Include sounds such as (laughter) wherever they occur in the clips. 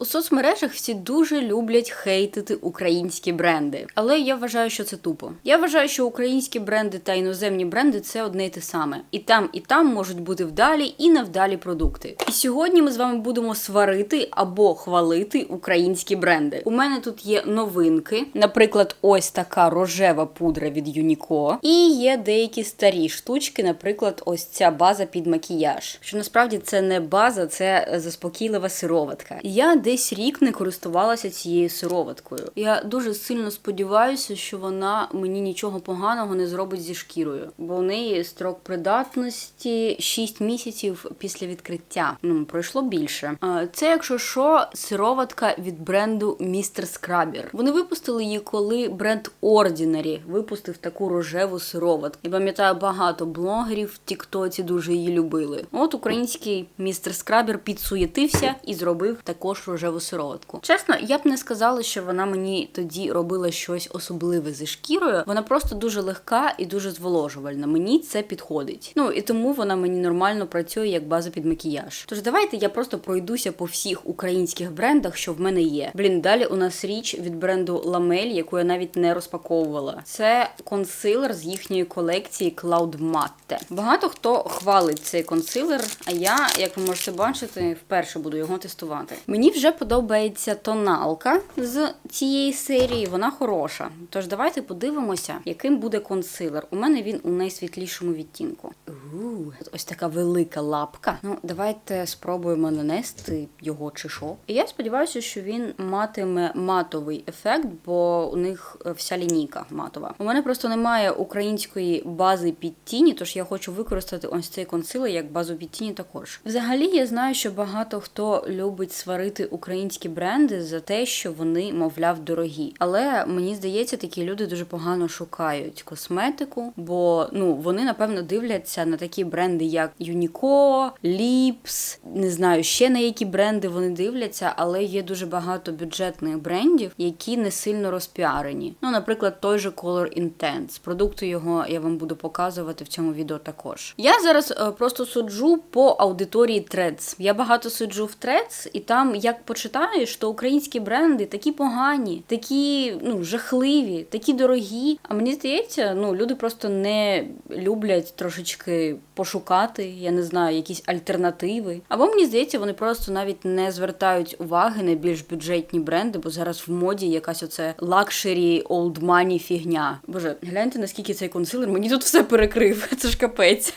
У соцмережах всі дуже люблять хейтити українські бренди, але я вважаю, що це тупо. Я вважаю, що українські бренди та іноземні бренди це одне й те саме. І там, і там можуть бути вдалі і невдалі продукти. І сьогодні ми з вами будемо сварити або хвалити українські бренди. У мене тут є новинки, наприклад, ось така рожева пудра від Юніко, і є деякі старі штучки, наприклад, ось ця база під макіяж. Що насправді це не база, це заспокійлива сироватка. Я десь рік не користувалася цією сироваткою. Я дуже сильно сподіваюся, що вона мені нічого поганого не зробить зі шкірою, бо у неї строк придатності 6 місяців після відкриття. Ну пройшло більше. Це, якщо що, сироватка від бренду Mr. Scrubber. Вони випустили її, коли бренд Ordinary випустив таку рожеву сироватку. Я пам'ятаю, багато блогерів в Тіктоці дуже її любили. От український Mr. Scrubber підсуєтився і зробив також рожеву сироватку. Чесно, я б не сказала, що вона мені тоді робила щось особливе зі шкірою. Вона просто дуже легка і дуже зволожувальна. Мені це підходить. Ну і тому вона мені нормально працює як база під макіяж. Тож давайте я просто пройдуся по всіх українських брендах, що в мене є. Блін, далі у нас річ від бренду Lamel, яку я навіть не розпаковувала. Це консилер з їхньої колекції Cloud Matte. Багато хто хвалить цей консилер, а я, як ви можете бачити, вперше буду його тестувати. Мені вже подобається тоналка з цієї серії, вона хороша. Тож давайте подивимося, яким буде консилер. У мене він у найсвітлішому відтінку. У, ось така велика лапка. Ну, давайте спробуємо нанести його чи що. І я сподіваюся, що він матиме матовий ефект, бо у них е, вся лінійка матова. У мене просто немає української бази під тіні, тож я хочу використати ось цей консилер як базу під тіні також. Взагалі, я знаю, що багато хто любить сварити українські бренди за те, що вони, мовляв, дорогі. Але мені здається, такі люди дуже погано шукають косметику, бо ну вони напевно дивляться на такі бренди, як Uniqlo, Lips, не знаю ще на які бренди вони дивляться, але є дуже багато бюджетних брендів, які не сильно розпіарені. Ну, наприклад, той же Color Intense. Продукти його я вам буду показувати в цьому відео також. Я зараз е, просто суджу по аудиторії Threads. Я багато суджу в Threads, і там як почитаєш, то українські бренди такі погані, такі ну жахливі, такі дорогі. А мені здається, ну люди просто не люблять трошечки пошукати, я не знаю, якісь альтернативи. Або мені здається, вони просто навіть не звертають уваги на більш бюджетні бренди, бо зараз в моді якась оце лакшері money фігня. Боже, гляньте наскільки цей консилер мені тут все перекрив. (laughs) Це ж капець.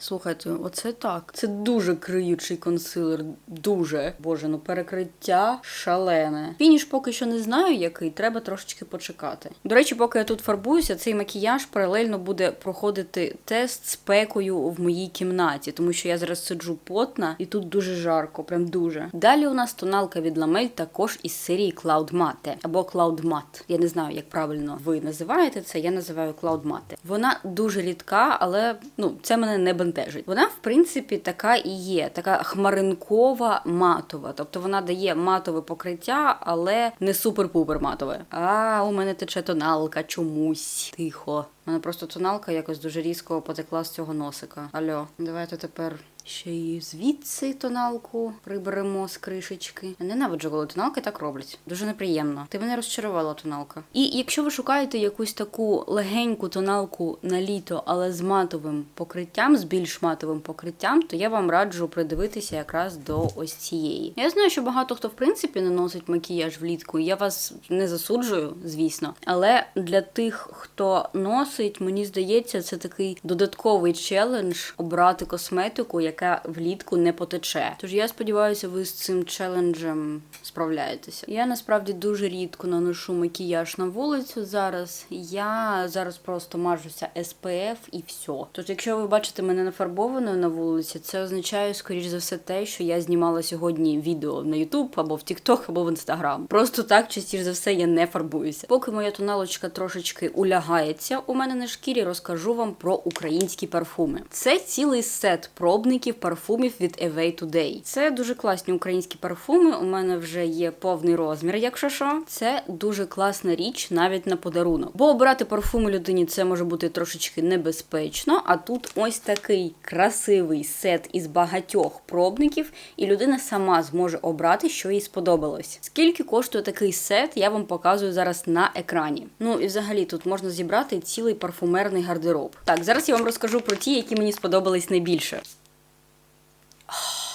Слухайте, оце так. Це дуже криючий консилер. Дуже. Боже, ну перекриття шалене. Фініш поки що не знаю, який, треба трошечки почекати. До речі, поки я тут фарбуюся, цей макіяж паралельно буде проходити тест з пекою в моїй кімнаті, тому що я зараз сиджу потна і тут дуже жарко, прям дуже. Далі у нас тоналка від Lamel також із серії Cloud Matte або Cloud Matte. Я не знаю, як правильно ви називаєте це. Я називаю Cloud Matte. Вона дуже рідка, але ну це мене не бентежить. Вона, в принципі, така і є, така хмаринкова матова. Тобто вона дає матове покриття, але не супер-пупер матове. А у мене тече тоналка чомусь. Тихо. У мене просто тоналка якось дуже різко потекла з цього носика. Альо, давайте тепер. Ще й звідси тоналку приберемо з кришечки. Я Ненавиджу, коли тоналки так роблять. Дуже неприємно. Ти мене розчарувала тоналка. І якщо ви шукаєте якусь таку легеньку тоналку на літо, але з матовим покриттям, з більш матовим покриттям, то я вам раджу придивитися якраз до ось цієї. Я знаю, що багато хто в принципі не носить макіяж влітку. Я вас не засуджую, звісно. Але для тих, хто носить, мені здається, це такий додатковий челендж обрати косметику, яка влітку не потече. Тож я сподіваюся, ви з цим челенджем справляєтеся. Я насправді дуже рідко наношу макіяж на вулицю зараз. Я зараз просто мажуся SPF і все. Тож, якщо ви бачите мене нафарбованою на вулиці, це означає, скоріш за все, те, що я знімала сьогодні відео на YouTube або в TikTok, або в Instagram. Просто так, частіше за все, я не фарбуюся. Поки моя тоналочка трошечки улягається у мене на шкірі, розкажу вам про українські парфуми. Це цілий сет пробників 100% парфумів від Away Today. Це дуже класні українські парфуми. У мене вже є повний розмір, якщо що. Це дуже класна річ навіть на подарунок. Бо обирати парфуми людині це може бути трошечки небезпечно. А тут ось такий красивий сет із багатьох пробників, і людина сама зможе обрати, що їй сподобалось. Скільки коштує такий сет, я вам показую зараз на екрані. Ну і взагалі тут можна зібрати цілий парфумерний гардероб. Так, зараз я вам розкажу про ті, які мені сподобались найбільше.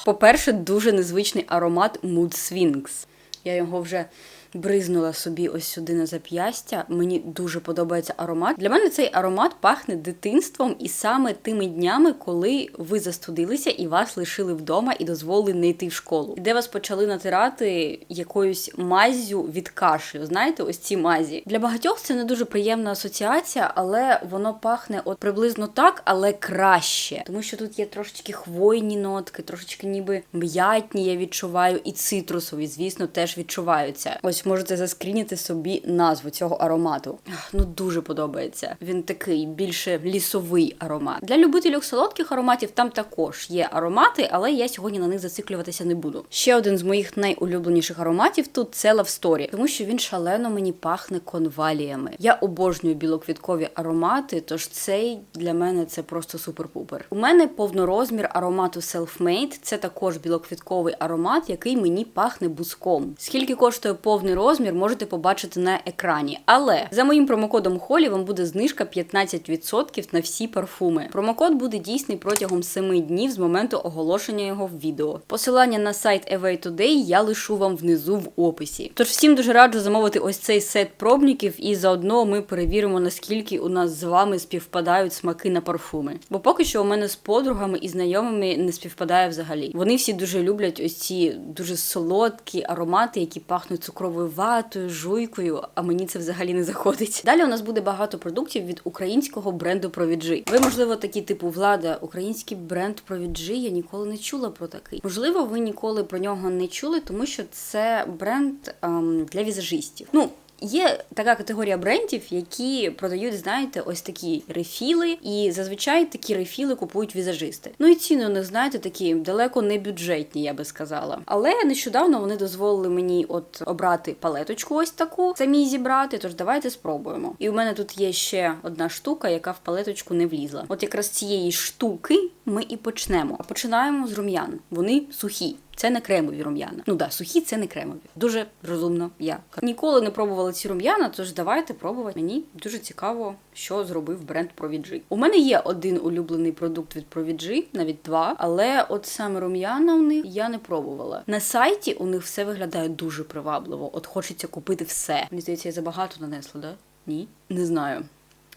По-перше, дуже незвичний аромат Mood Swings. Я його вже бризнула собі ось сюди на зап'ястя. Мені дуже подобається аромат. Для мене цей аромат пахне дитинством і саме тими днями, коли ви застудилися і вас лишили вдома і дозволили не йти в школу, де вас почали натирати якоюсь маззю від кашлю. Знаєте, ось ці мазі. Для багатьох це не дуже приємна асоціація, але воно пахне от приблизно так, але краще. Тому що тут є трошечки хвойні нотки, трошечки ніби м'ятні, я відчуваю, і цитрусові, звісно, теж відчуваються. Ось можете заскрініти собі назву цього аромату. Ну дуже подобається. Він такий більше лісовий аромат. Для любителів солодких ароматів там також є аромати, але я сьогодні на них зациклюватися не буду. Ще один з моїх найулюбленіших ароматів тут це Love Story, тому що він шалено мені пахне конваліями. Я обожнюю білоквіткові аромати, тож цей для мене це просто супер-пупер. У мене повнорозмір аромату Self-Made. Це також білоквітковий аромат, який мені пахне буском. Скільки коштує повний розмір, можете побачити на екрані. Але за моїм промокодом Холі вам буде знижка 15% на всі парфуми. Промокод буде дійсний протягом 7 днів з моменту оголошення його в відео. Посилання на сайт Away Today я лишу вам внизу в описі. Тож всім дуже раджу замовити ось цей сет пробників, і заодно ми перевіримо, наскільки у нас з вами співпадають смаки на парфуми. Бо поки що у мене з подругами і знайомими не співпадає взагалі. Вони всі дуже люблять ось ці дуже солодкі аромати, які пахнуть цукровою ватою, жуйкою, а мені це взагалі не заходить. Далі у нас буде багато продуктів від українського бренду Провіджи. Ви, можливо, такі типу влада, український бренд Провіджи. Я ніколи не чула про такий. Можливо, ви ніколи про нього не чули, тому що це бренд ем, для візажистів. Ну. Є така категорія брендів, які продають, знаєте, ось такі рефіли, і зазвичай такі рефіли купують візажисти. Ну і ціни у них, знаєте, такі далеко не бюджетні, я би сказала. Але нещодавно вони дозволили мені от обрати палеточку, ось таку самі зібрати. Тож давайте спробуємо. І у мене тут є ще одна штука, яка в палеточку не влізла. От якраз цієї штуки ми і почнемо. Починаємо з рум'ян. Вони сухі. Це не кремові рум'яна. Ну да, сухі це не кремові. Дуже розумно я. Ніколи не пробувала ці рум'яна, тож давайте пробувати. Мені дуже цікаво, що зробив бренд Провіджи. У мене є один улюблений продукт від Провіджи, навіть два, але от саме рум'яна у них я не пробувала. На сайті у них все виглядає дуже привабливо. От хочеться купити все. Мені здається, я забагато нанесла, да? Ні? Не знаю.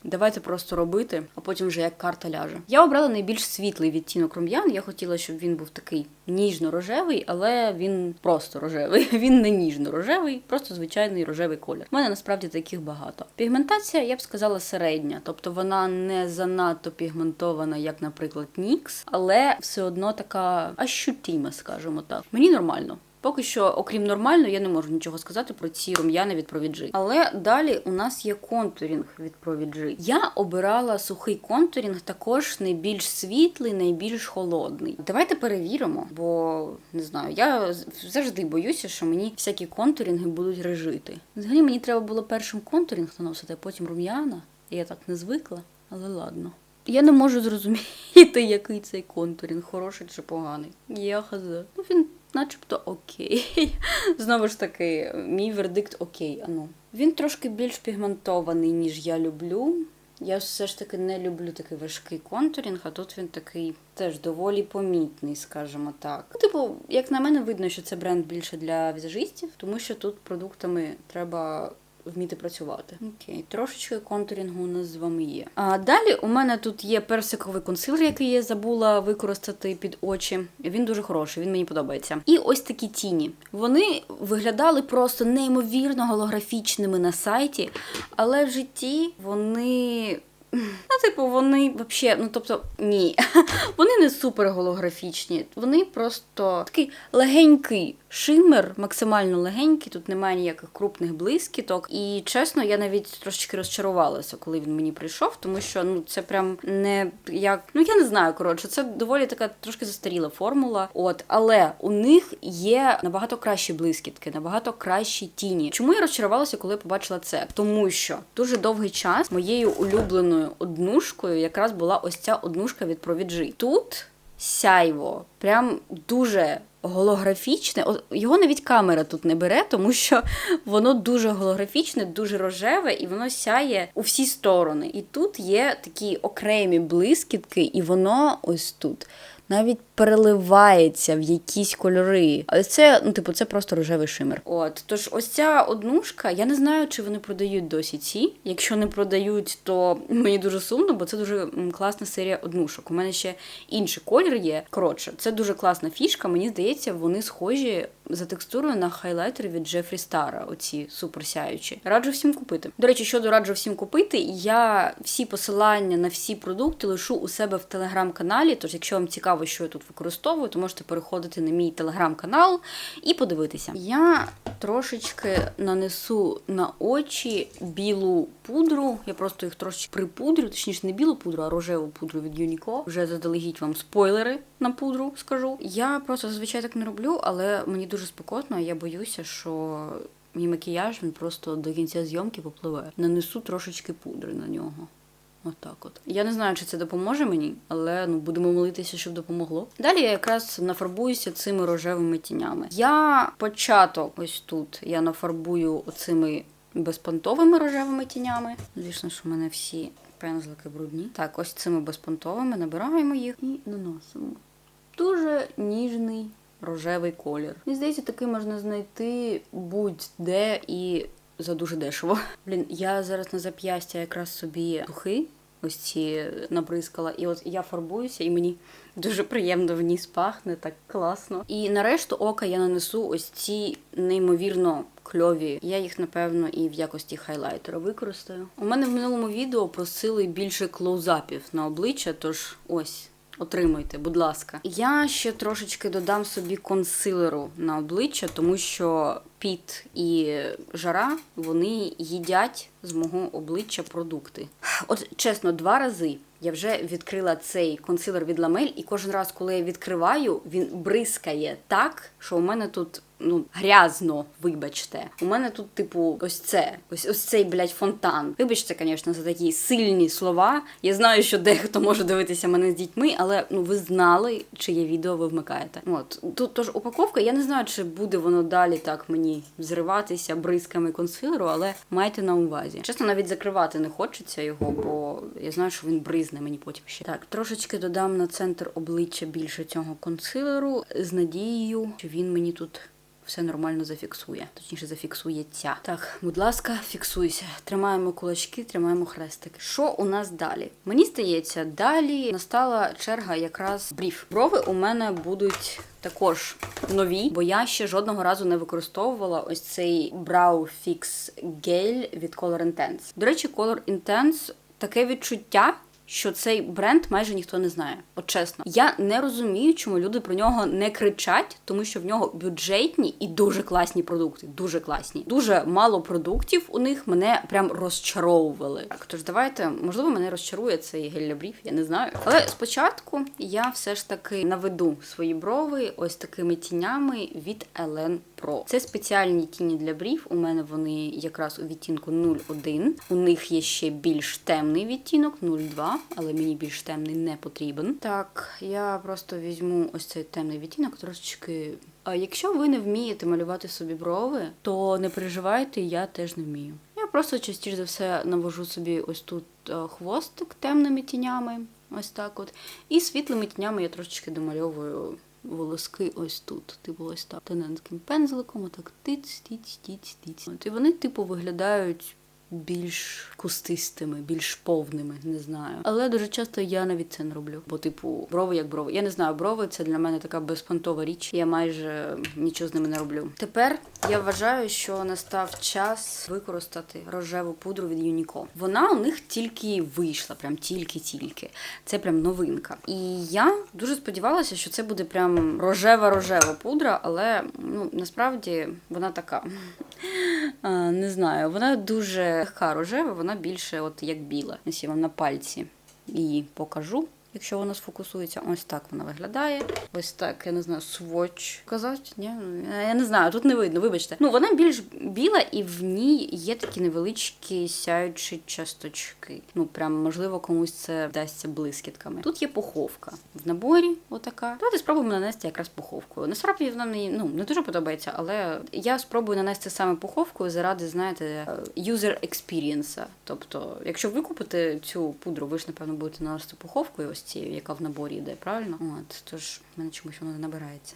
Давайте просто робити, а потім вже як карта ляже. Я обрала найбільш світлий відтінок рум'ян. Я хотіла, щоб він був такий ніжно-рожевий, але він просто рожевий. (laughs) Він не ніжно-рожевий, просто звичайний рожевий колір. У мене насправді таких багато. Пігментація, я б сказала, середня, тобто вона не занадто пігментована, як, наприклад, Нікс, але все одно така ощутима, скажімо так. Мені нормально. Поки що, окрім нормально, я не можу нічого сказати про ці рум'яни від Провіджи. Але далі у нас є контурінг від Провіджи. Я обирала сухий контурінг, також найбільш світлий, найбільш холодний. Давайте перевіримо, бо не знаю, я завжди боюся, що мені всякі контурінги будуть режити. Взагалі мені треба було першим контурінг наносити, а потім рум'яна. Я так не звикла, але ладно. Я не можу зрозуміти, (laughs) який цей контурінг, хороший чи поганий. Я хаза. Ну він начебто окей. (laughs) Знову ж таки, мій вердикт окей. Ану. Він трошки більш пігментований, ніж я люблю. Я все ж таки не люблю такий важкий контурінг, а тут він такий теж доволі помітний, скажімо так. Ну, Типу, як на мене, видно, що це бренд більше для візажистів, тому що тут продуктами треба вміти працювати. Окей, трошечки контурінгу у нас з вами є. А далі у мене тут є персиковий консилер, який я забула використати під очі. Він дуже хороший, він мені подобається. І ось такі тіні. Вони виглядали просто неймовірно голографічними на сайті, але в житті вони. Типу, вони взагалі, ну тобто, ні. (laughs) Вони не супер голографічні. Вони просто такий легенький шимер, максимально легенький. Тут немає ніяких крупних блискіток. І чесно, я навіть трошечки розчарувалася, коли він мені прийшов, тому що ну це прям не як. Ну я не знаю, коротше, це доволі така трошки застаріла формула. От, але у них є набагато кращі блискітки, набагато кращі тіні. Чому я розчарувалася, коли я побачила це? Тому що дуже довгий час моєю улюбленою однушкою якраз була ось ця однушка від Провіджі. Тут сяйво, прям дуже. Голографічне, його навіть камера тут не бере, тому що воно дуже голографічне, дуже рожеве, і воно сяє у всі сторони. І тут є такі окремі блискітки, і воно ось тут навіть переливається в якісь кольори. Але це, ну, типу, це просто рожевий шимер. От, тож ось ця однушка, я не знаю, чи вони продають досі ці. Якщо не продають, то мені дуже сумно, бо це дуже класна серія однушок. У мене ще інший колір є. Коротше, це дуже класна фішка. Мені здається, вони схожі за текстурою на хайлайтери від Джефрі Стара, оці суперсяючі. Раджу всім купити. До речі, щодо раджу всім купити, я всі посилання на всі продукти лишу у себе в телеграм-каналі. Тож, якщо вам цікаво, що я тут використовую, то можете переходити на мій телеграм-канал і подивитися. Я трошечки нанесу на очі білу пудру. Я просто їх трошечки припудрю, точніше не білу пудру, а рожеву пудру від Юніко. Вже заздалегідь вам спойлери на пудру, скажу. Я просто зазвичай так не роблю, але мені дуже спекотно, я боюся, що мій макіяж він просто до кінця зйомки попливе. Нанесу трошечки пудри на нього. Отак от. Я не знаю, чи це допоможе мені, але ну будемо молитися, щоб допомогло. Далі я якраз нафарбуюся цими рожевими тінями. Я початок ось тут я нафарбую оцими безпонтовими рожевими тінями. Звісно, що в мене всі пензлики брудні. Так, ось цими безпонтовими набираємо їх і наносимо. Дуже ніжний рожевий колір. Мені здається, такий можна знайти будь-де і за дуже дешево. Блін, я зараз на зап'ястя якраз собі духи. Ось ці набризкала, і от я фарбуюся, і мені дуже приємно в ній пахне, так класно. І на решту ока я нанесу ось ці неймовірно кльові. Я їх, напевно, і в якості хайлайтера використаю. У мене в минулому відео просили більше клоузапів на обличчя, тож ось. Отримуйте, будь ласка. Я ще трошечки додам собі консилеру на обличчя, тому що піт і жара вони їдять з мого обличчя продукти. От чесно, два рази я вже відкрила цей консилер від ламель, і кожен раз, коли я відкриваю, він бризкає так, що у мене тут. Ну, грязно, вибачте. У мене тут, типу, ось це, ось ось цей, блядь, фонтан. Вибачте, звісно, за такі сильні слова. Я знаю, що дехто може дивитися мене з дітьми, але ну ви знали, чиє відео ви вмикаєте. От тут тож упаковка. Я не знаю, чи буде воно далі так мені зриватися бризками консилеру, але майте на увазі. Чесно, навіть закривати не хочеться його, бо я знаю, що він бризне мені потім ще. Так, трошечки додам на центр обличчя більше цього консилеру з надією, що він мені тут все нормально зафіксує. Точніше, зафіксується. Так, будь ласка, фіксуйся. Тримаємо кулачки, тримаємо хрестики. Що у нас далі? Мені здається, далі настала черга якраз брів. Брови у мене будуть. Також нові, бо я ще жодного разу не використовувала ось цей Brow Fix Gel від Color Intense. До речі, Color Intense таке відчуття, що цей бренд майже ніхто не знає. От чесно, я не розумію, чому люди про нього не кричать, тому що в нього бюджетні і дуже класні продукти. Дуже класні. Дуже мало продуктів у них мене прям розчаровували. Так, тож давайте, можливо, мене розчарує цей гель-брів, я не знаю. Але спочатку я все ж таки наведу свої брови ось такими тінями від Elen Pro. Це спеціальні тіні для брів. У мене вони якраз у відтінку 01. У них є ще більш темний відтінок 02, але мені більш темний не потрібен. Так, я просто візьму ось цей темний відтінок, трошечки. А якщо ви не вмієте малювати собі брови, то не переживайте, я теж не вмію. Я просто частіше за все навожу собі ось тут е, хвостик темними тінями, ось так от. І світлими тінями я трошечки домальовую волоски ось тут. Типу ось так тоненьким пензликом, отак тиць, тіць, тіць, тиць. От, і вони, типу, виглядають більш кустистими, більш повними, не знаю. Але дуже часто я навіть це не роблю. Бо, типу, брови як брови. Я не знаю, брови це для мене така безпонтова річ. Я майже нічого з ними не роблю. Тепер я вважаю, що настав час використати рожеву пудру від Юніко. Вона у них тільки вийшла, прям тільки-тільки. Це прям новинка. І я дуже сподівалася, що це буде прям рожева-рожева пудра, але ну насправді вона така. Не знаю, вона дуже легка рожева, вона більше от як біла. Ось я вам на пальці її покажу. Якщо вона сфокусується, ось так вона виглядає. Ось так, я не знаю, сводч. Казати? Ні? Я не знаю, тут не видно, вибачте. Ну, вона більш біла, і в ній є такі невеличкі сяючі часточки. Ну, прям, можливо, комусь це вдасться блискітками. Тут є пуховка в наборі, отака. Давайте спробуємо нанести якраз пуховкою. Насправді вона мені ну, не дуже подобається, але я спробую нанести саме пуховкою заради, знаєте, user experience. Тобто, якщо ви купите цю пудру, ви ж, напевно, будете наносити пуховкою, ось цією, яка в наборі йде, правильно? От, тож в мене чомусь воно не набирається.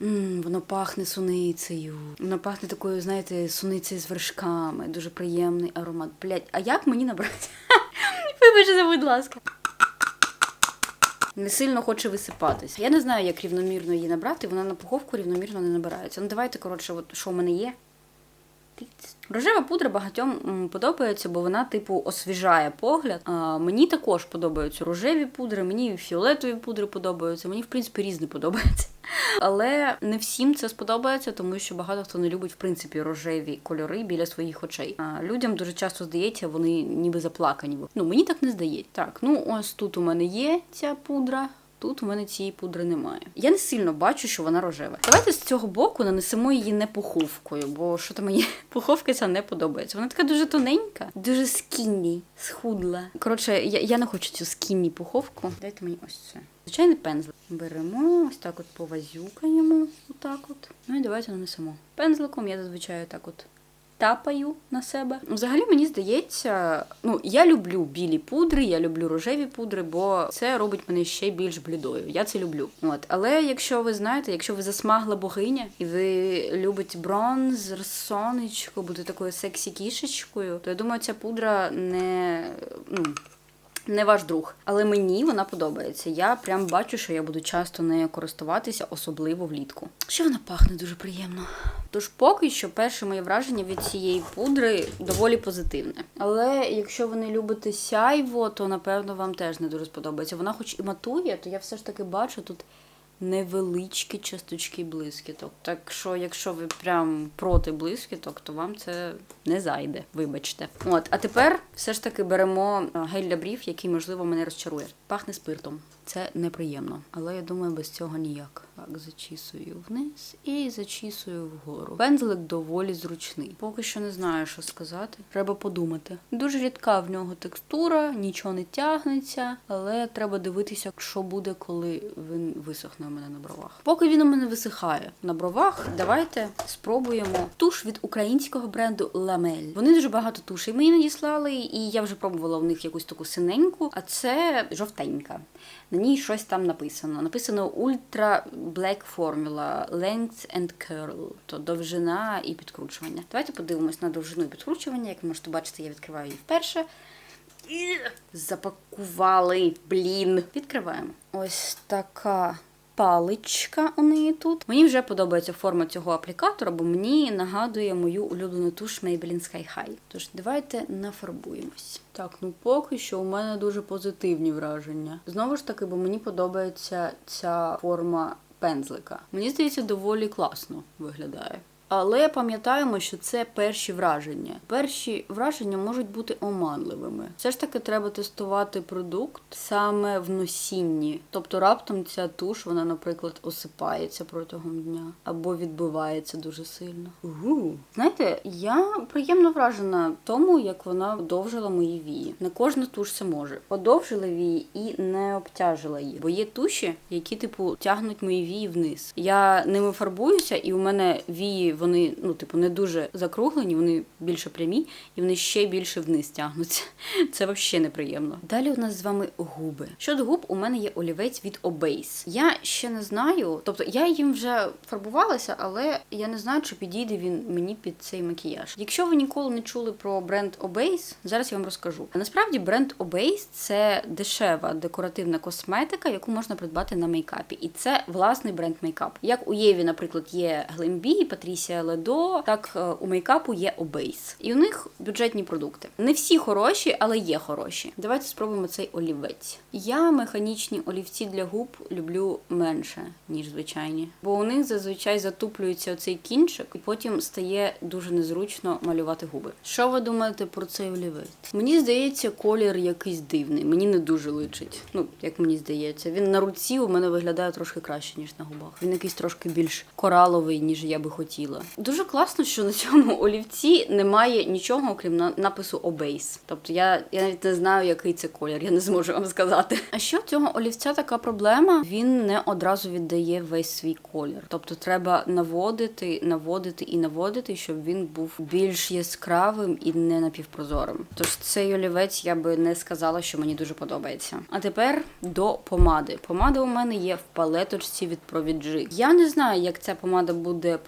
Мм, воно пахне суницею. Воно пахне такою, знаєте, суницею з вершками. Дуже приємний аромат. Блять, а як мені набрати? (laughs) Вибачте, будь ласка. Не сильно хоче висипатись. Я не знаю, як рівномірно її набрати, вона на пуховку рівномірно не набирається. Ну давайте, коротше, от що в мене є. Рожева пудра багатьом подобається, бо вона, типу, освіжає погляд. А, мені також подобаються рожеві пудри, мені фіолетові пудри подобаються. Мені, в принципі, різні подобаються. (laughs) Але не всім це сподобається, тому що багато хто не любить в принципі рожеві кольори біля своїх очей. А людям дуже часто здається, вони ніби заплакані. Ну мені так не здається. Так, ну ось тут у мене є ця пудра. Тут у мене цієї пудри немає. Я не сильно бачу, що вона рожева. Давайте з цього боку нанесемо її не пуховкою, бо що то мені (laughs) пуховка ця не подобається. Вона така дуже тоненька, дуже скінні, схудла. Коротше, я, я не хочу цю скінні пуховку. Дайте мені ось це. Звичайний пензлик. Беремо, ось так от повазюкаємо. Отак от. Ну і давайте нанесемо. Пензликом я зазвичай так от тапаю на себе. Взагалі мені здається, ну я люблю білі пудри, я люблю рожеві пудри, бо це робить мене ще більш блідою. Я це люблю. От, але якщо ви знаєте, якщо ви засмагла богиня і ви любите бронз, сонечко, бути такою сексі кішечкою, то я думаю, ця пудра не. ну, не ваш друг, але мені вона подобається. Я прям бачу, що я буду часто нею користуватися, особливо влітку. Ще вона пахне дуже приємно. Тож поки що перше моє враження від цієї пудри доволі позитивне. Але якщо ви не любите сяйво, то напевно вам теж не дуже сподобається. Вона, хоч і матує, то я все ж таки бачу тут невеличкі часточки блискіток. Так що, якщо ви прям проти блискіток, то вам це не зайде, вибачте. От, а тепер все ж таки беремо гель для брів, який, можливо, мене розчарує. Пахне спиртом. Це неприємно, але я думаю, без цього ніяк. Так, зачісую вниз і зачісую вгору. Пензлик доволі зручний. Поки що не знаю, що сказати. Треба подумати. Дуже рідка в нього текстура, нічого не тягнеться, але треба дивитися, що буде, коли він висохне у мене на бровах. Поки він у мене висихає на бровах, давайте спробуємо туш від українського бренду Ламель. Вони дуже багато тушей мені надіслали, і я вже пробувала в них якусь таку синеньку, а це жовтенька. На ній щось там написано. Написано Ultra Black Formula Length and Curl, то довжина і підкручування. Давайте подивимось на довжину і підкручування. Як ви можете бачити, я відкриваю її вперше. І запакували, блін. Відкриваємо. Ось така паличка у неї тут. Мені вже подобається форма цього аплікатора, бо мені нагадує мою улюблену туш Maybelline Sky High. Тож давайте нафарбуємось. Так, ну поки що у мене дуже позитивні враження. Знову ж таки, бо мені подобається ця форма пензлика. Мені здається, доволі класно виглядає. Але пам'ятаємо, що це перші враження. Перші враження можуть бути оманливими. Все ж таки треба тестувати продукт саме в носінні. Тобто раптом ця туш, вона, наприклад, осипається протягом дня або відбивається дуже сильно. Угу. Знаєте, я приємно вражена тому, як вона подовжила мої вії. Не кожна туш це може. Подовжила вії і не обтяжила її. Бо є туші, які, типу, тягнуть мої вії вниз. Я ними фарбуюся, і у мене вії вони, ну, типу, не дуже закруглені, вони більше прямі, і вони ще більше вниз тягнуться. (laughs) Це взагалі неприємно. Далі у нас з вами губи. Щодо губ, у мене є олівець від Obase. Я ще не знаю, тобто я їм вже фарбувалася, але я не знаю, чи підійде він мені під цей макіяж. Якщо ви ніколи не чули про бренд Obase, зараз я вам розкажу. Насправді бренд Obase – це дешева декоративна косметика, яку можна придбати на мейкапі. І це власний бренд мейкап. Як у Єві, наприклад, є Глембі, Патрісія Ледо, так е, у мейкапу є Obase. І у них бюджетні продукти. Не всі хороші, але є хороші. Давайте спробуємо цей олівець. Я механічні олівці для губ люблю менше, ніж звичайні, бо у них зазвичай затуплюється оцей кінчик, і потім стає дуже незручно малювати губи. Що ви думаєте про цей олівець? Мені здається, колір якийсь дивний. Мені не дуже личить. Ну, як мені здається, він на руці у мене виглядає трошки краще, ніж на губах. Він якийсь трошки більш кораловий, ніж я би хотіла. Дуже класно, що на цьому (laughs) олівці немає нічого, окрім напису Obase. Тобто я, я навіть не знаю, який це колір, я не зможу вам сказати. А що цього олівця така проблема? Він не одразу віддає весь свій колір. Тобто треба наводити, наводити і наводити, щоб він був більш яскравим і не напівпрозорим. Тож цей олівець я би не сказала, що мені дуже подобається. А тепер до помади. Помада у мене є в палеточці від Провіджи. Я не знаю, як ця помада буде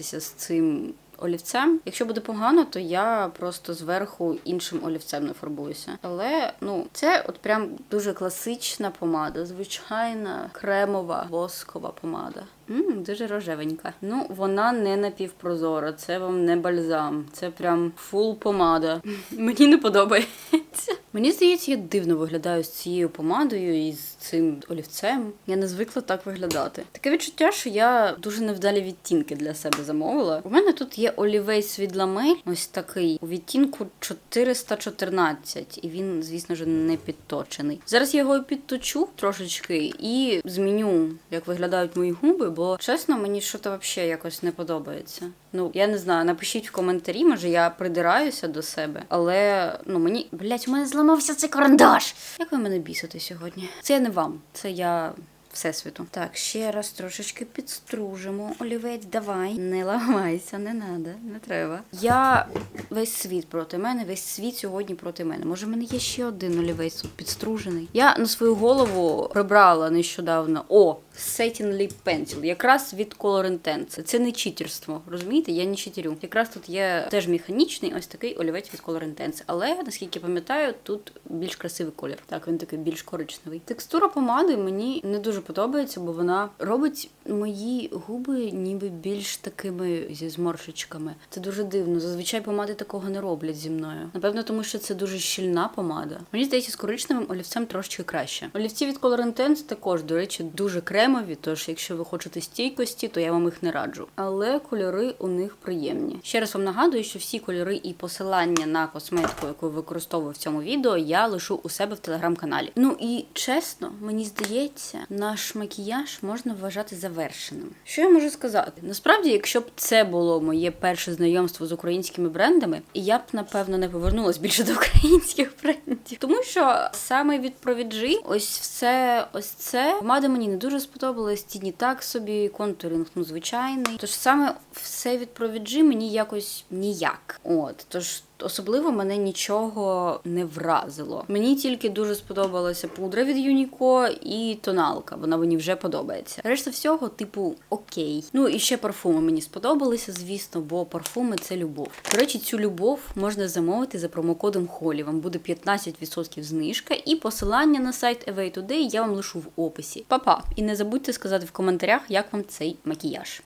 поєднуватися з цим. Олівцем, якщо буде погано, то я просто зверху іншим олівцем не фарбуюся. Але ну це от прям дуже класична помада, звичайна кремова воскова помада. Мм, дуже рожевенька. Ну, вона не напівпрозора, це вам не бальзам. Це прям фул помада. (laughs) Мені не подобається. Мені здається, я дивно виглядаю з цією помадою і з цим олівцем. Я не звикла так виглядати. Таке відчуття, що я дуже невдалі відтінки для себе замовила. У мене тут є олівець від Ламель, ось такий у відтінку 414, і він, звісно ж, не підточений. Зараз я його підточу трошечки і зміню, як виглядають мої губи, бо чесно, мені щось взагалі якось не подобається. Ну, я не знаю, напишіть в коментарі, може я придираюся до себе, але ну мені, блять, у мене зламався цей карандаш. Як ви мене бісите сьогодні? Це я не вам, це я. Всесвіту. Так, ще раз трошечки підстружимо. Олівець, давай. Не ламайся, не надо, не треба. Я весь світ проти мене, весь світ сьогодні проти мене. Може, в мене є ще один олівець підстружений. Я на свою голову прибрала нещодавно. О, Satin Lip Pencil, якраз від Color Intense. Це не читерство, розумієте? Я не читерю. Якраз тут є теж механічний ось такий олівець від Color Intense. Але наскільки пам'ятаю, тут більш красивий колір. Так, він такий більш коричневий. Текстура помади мені не дуже подобається, бо вона робить мої губи ніби більш такими зі зморшечками. Це дуже дивно. Зазвичай помади такого не роблять зі мною. Напевно, тому що це дуже щільна помада. Мені здається, з коричневим олівцем трошки краще. Олівці від Color Intense також, до речі, дуже кремові. Тож, якщо ви хочете стійкості, то я вам їх не раджу. Але кольори у них приємні. Ще раз вам нагадую, що всі кольори і посилання на косметику, яку я використовую в цьому відео, я лишу у себе в телеграм-каналі. Ну і чесно, мені здається, наш макіяж можна вважати завершеним. Що я можу сказати? Насправді, якщо б це було моє перше знайомство з українськими брендами, я б напевно не повернулась більше до українських брендів, тому що саме від Провіджі, ось все, ось це помада мені не дуже сподобалась. Тіні так собі, контуринг, ну звичайний. Тож саме все від Провіджі мені якось ніяк. От тож. Особливо мене нічого не вразило. Мені тільки дуже сподобалася пудра від Юніко і тоналка. Вона мені вже подобається. Решта всього, типу, окей. Ну і ще парфуми мені сподобалися, звісно, бо парфуми це любов. До речі, цю любов можна замовити за промокодом Холі. Вам буде 15% знижка, і посилання на сайт Away Today я вам лишу в описі. Па-па! І не забудьте сказати в коментарях, як вам цей макіяж.